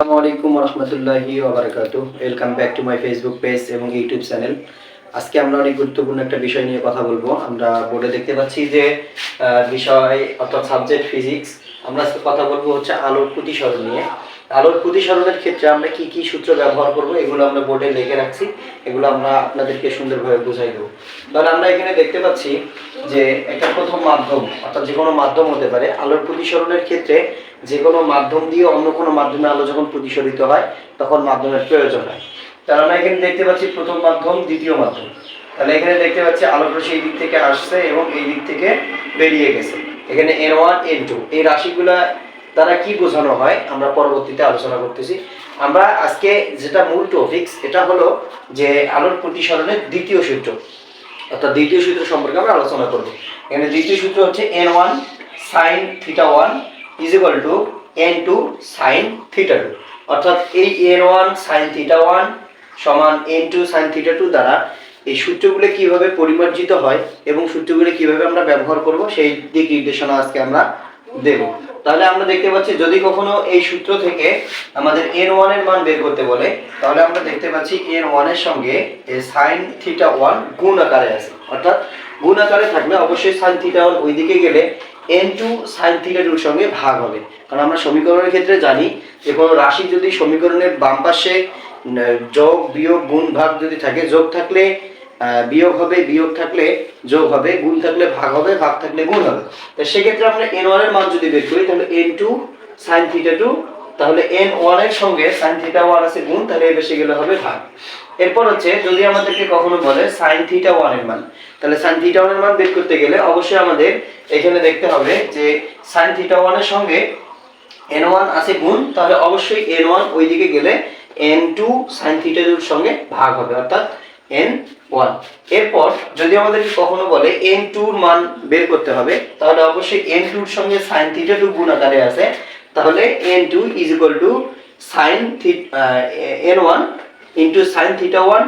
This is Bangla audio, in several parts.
আসসালামু আলাইকুম রহমতুল্লাহি ওবরাকাতু welcome back to my Facebook page এবং ইউটিউব চ্যানেল আজকে আমরা অনেক গুরুত্বপূর্ণ একটা বিষয় নিয়ে কথা বলব। আমরা বোর্ডে দেখতে পাচ্ছি যে বিষয় অর্থাৎ সাবজেক্ট ফিজিক্স আমরা আজকে কথা বলব হচ্ছে আলোর প্রতিসরণ নিয়ে। আলোর প্রতিসরণের ক্ষেত্রে আমরা কি কি সূত্র ব্যবহার করব, এগুলো আমরা বোর্ডে লিখে রাখছি। এগুলো আমরা আপনাদেরকে সুন্দরভাবে বুঝাই দেবো। তাহলে আমরা এখানে দেখতে পাচ্ছি যে, একটা প্রথম মাধ্যম, অর্থাৎ যে কোনো মাধ্যম হতে পারে, আলোর প্রতিসরণের ক্ষেত্রে যে কোনো মাধ্যম দিয়ে অন্য কোনো মাধ্যমে আলো যখন প্রতিসরিত হয়, তখন মাধ্যমের প্রয়োজন হয়। তাহলে আমরা এখানে দেখতে পাচ্ছি প্রথম মাধ্যম, দ্বিতীয় মাধ্যম। তাহলে এখানে দেখতে পাচ্ছি আলোর রশ্মি এই দিক থেকে আসছে এবং এই দিক থেকে বেরিয়ে গেছে। এখানে এন ওয়ান এন টু এই রাশিগুলা দ্বারা কি বোঝানো হয়? আমরা পরবর্তীতে আলোচনা করতেছি। আমরা আজকে যেটা মূল টপিক্স এটা হলো যে আলোর প্রতিসরণের দ্বিতীয় সূত্র। অর্থাৎ দ্বিতীয় সূত্র সম্পর্কে আমরা আলোচনা করব। এখানে দ্বিতীয় সূত্র হচ্ছে N one sine theta one is equal to N two sine theta two অর্থাৎ এই N one sine theta one সমান N two sine theta two দ্বারা এই সূত্রগুলো কীভাবে পরিমার্জিত হয় এবং সূত্রগুলো কীভাবে আমরা ব্যবহার করব, সেই দিক নির্দেশনা আজকে আমরা দেব। তাহলে আমরা দেখতে পাচ্ছি, যদি কখনো এই সূত্র থেকে আমাদের এন ওয়ানের মান বের করতে বলে, তাহলে আমরা দেখতে পাচ্ছি এন ওয়ানের সঙ্গে সাইন থিটা ওয়ান গুণ আকারে আছে। অর্থাৎ গুণ আকারে থাকলে অবশ্যই সাইন থিটা ওয়ান ওই দিকে গেলে এন টু সাইন থিটা টুর সঙ্গে ভাগ হবে। কারণ আমরা সমীকরণের ক্ষেত্রে জানি যে কোনো রাশি যদি সমীকরণের বাম পাশে যোগ বিয়োগ গুণ ভাগ যদি থাকে, যোগ থাকলে বিয়োগ হবে, বিয়োগ থাকলে যোগ হবে, গুণ থাকলে ভাগ হবে, ভাগ থাকলে গুণ হবে। তো সেক্ষেত্রে আমরা এন ওয়ানের মান যদি বের করি, তাহলে N two sine theta two তাহলে এন ওয়ানের সঙ্গে সাইন থিটা ওয়ান আছে গুণ, তাহলে এ বেশি গেলে হবে ভাগ। এরপর হচ্ছে, যদি আমাদেরকে কখনো বলে সাইন থিটা ওয়ানের মান, তাহলে সাইন থিটা ওয়ানের মান বের করতে গেলে অবশ্যই আমাদের এখানে দেখতে হবে যে সাইন থিটা ওয়ানের সঙ্গে এন ওয়ান আছে গুণ, তাহলে অবশ্যই এন ওয়ান ওইদিকে গেলে এন টু সাইন থিটা টুর সঙ্গে ভাগ হবে, অর্থাৎ এন ওয়ান এরপর যদি আমাদেরকে কখনো বলে এন টুর মান বের করতে হবে, তাহলে অবশ্যই এন টুর সঙ্গে সাইন থিটা টু গুণ আকারে আছে। তাহলে N two is equal to sine N one into sine theta one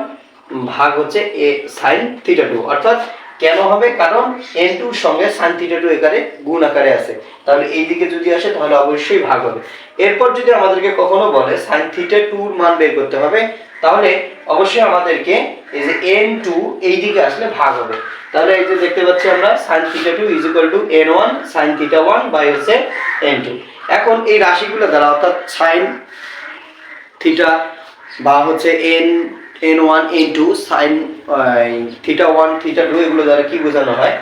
ভাগ হচ্ছে এ সাইন থিটা টু অর্থাৎ কেন হবে? কারণ এন টুর সঙ্গে থিটা টু একারে গুণ আকারে আছে। তাহলে এই দিকে যদি আসে, তাহলে অবশ্যই ভাগ হবে। এরপর যদি আমাদেরকে কখনো বলে সাইন থিটা টুর মান বের করতে হবে, তাহলে অবশ্যই আমাদেরকে এই যে এন টু এই দিকে আসলে ভাগ হবে। তাহলে এই যে দেখতে পাচ্ছি আমরা sine theta two is equal to N one sine theta one by হচ্ছে এন টু এখন এই রাশিগুলো দ্বারা অর্থাৎ সাইন থিটা বা হচ্ছে N N one N two sine theta one theta two এগুলো দ্বারা কি বোঝানো হয়?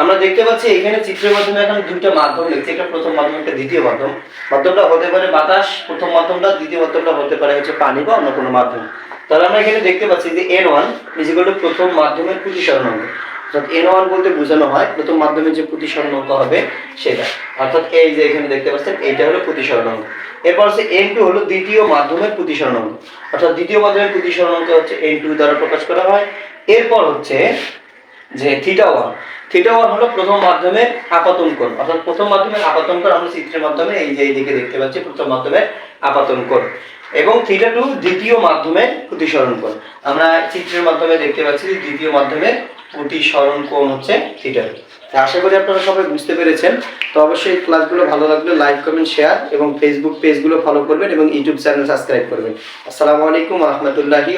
আমরা দেখতে পাচ্ছি এখানে চিত্রের মাধ্যমে এখন দুইটা মাধ্যম লিখছি একটা প্রথম মাধ্যম, একটা দ্বিতীয় মাধ্যম। মাধ্যমটা হতে পারে বাতাস, প্রথম মাধ্যমটা, দ্বিতীয় মাধ্যমটা হতে পারে হচ্ছে পানি বা অন্য কোনো মাধ্যম। তাহলে আমরা এখানে দেখতে পাচ্ছি যে এন ওয়ান টু প্রথম মাধ্যমের প্রতিসরণ অঙ্ক। অর্থাৎ এন ওয়ান বলতে বোঝানো হয়, প্রথম মাধ্যমে যে প্রতিসরণ অঙ্ক হবে সেটা। অর্থাৎ এই যে এখানে দেখতে পাচ্ছেন, এইটা হলো প্রতিসরণ অঙ্ক। এরপর হচ্ছে এন টু হলো দ্বিতীয় মাধ্যমের প্রতিসরণ অঙ্ক। অর্থাৎ দ্বিতীয় মাধ্যমের প্রতিসরণ অঙ্ক হচ্ছে এন টু দ্বারা প্রকাশ করা হয়। এরপর হচ্ছে যে থিটা ওয়ান থিটা ওয়ান হলো প্রথম মাধ্যমের আপাতন অর্থাৎ প্রথম মাধ্যমের আপাতন কোণ আমরা চিত্রের মাধ্যমে এই যে এইদিকে দেখতে পাচ্ছি, প্রথম মাধ্যমের আপাতন কোণ এবং থিটা টু দ্বিতীয় মাধ্যমের প্রতিসরণ কোণ। আমরা চিত্রের মাধ্যমে দেখতে পাচ্ছি দ্বিতীয় মাধ্যমের প্রতিসরণ কোণ হচ্ছে থিটা টু আশা করি আপনারা সবাই বুঝতে পেরেছেন। তো অবশ্যই ক্লাসগুলো ভালো লাগলে লাইক, কমেন্ট, শেয়ার এবং ফেসবুক পেজগুলো ফলো করবেন এবং ইউটিউব চ্যানেল সাবস্ক্রাইব করবেন। আসসালামু আলাইকুম রহমতুল্লাহি